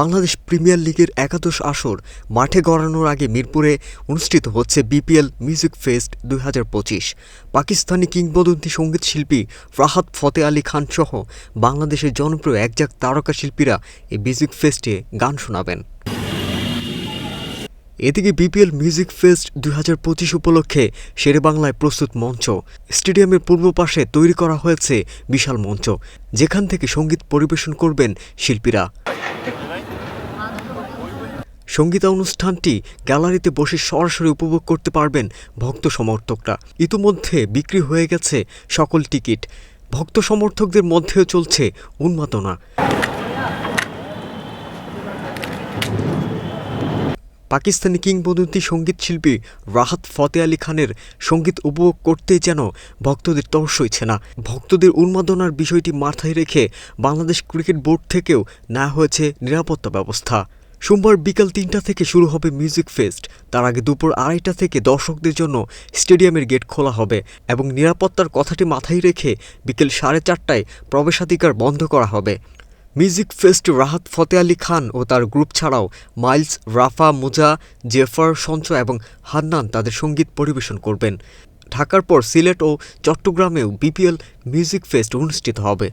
Bangladesh premier লিগের একাদশ আসর মাঠে গড়ানোর আগে মিরপুরে অনুষ্ঠিত হচ্ছে বিপিএল মিউজিক ফেস্ট দুই হাজার পঁচিশ। পাকিস্তানি কিংবদন্তি সংগীত শিল্পী ফাহাদ ফতে আলী খান সহ বাংলাদেশের জনপ্রিয় একজাক তারকা শিল্পীরা এই মিউজিক ফেস্টে গান শোনাবেন। এদিকে বিপিএল মিউজিক ফেস্ট দুই হাজার পঁচিশ উপলক্ষে শেরে বাংলায় প্রস্তুত মঞ্চ। স্টেডিয়ামের পূর্ব পাশে তৈরি করা হয়েছে বিশাল মঞ্চ, যেখান থেকে সংগীত পরিবেশন করবেন শিল্পীরা। সঙ্গীতানুষ্ঠানটি গ্যালারিতে বসে সরাসরি উপভোগ করতে পারবেন ভক্ত সমর্থকরা। ইতিমধ্যে বিক্রি হয়ে গেছে সকল টিকিট। ভক্ত সমর্থকদের মধ্যেও চলছে উন্মাদনা। পাকিস্তানি কিংবদন্তি সংগীত শিল্পী রাহাত ফতে আলী খানের সংগীত উপভোগ করতে যেন ভক্তদের তর সইছে না। ভক্তদের উন্মাদনার বিষয়টি মাথায় রেখে বাংলাদেশ ক্রিকেট বোর্ড থেকেও নেওয়া হয়েছে নিরাপত্তা ব্যবস্থা। সোমবার বিকাল তিনটা থেকে শুরু হবে মিউজিক ফেস্ট। তার আগে দুপুর আড়াইটা থেকে দর্শকদের জন্য স্টেডিয়ামের গেট খোলা হবে এবং নিরাপত্তার কথাটি মাথায় রেখে বিকেল সাড়ে চারটায় প্রবেশাধিকার বন্ধ করা হবে। মিউজিক ফেস্ট রাহাত ফতে আলী খান ও তার গ্রুপ ছাড়াও মাইলস, রাফা, মুজা, জেফার সঞ্চয় এবং হান্নান তাদের সংগীত পরিবেশন করবেন। ঢাকার পর সিলেট ও চট্টগ্রামেও বিপিএল মিউজিক ফেস্ট অনুষ্ঠিত হবে।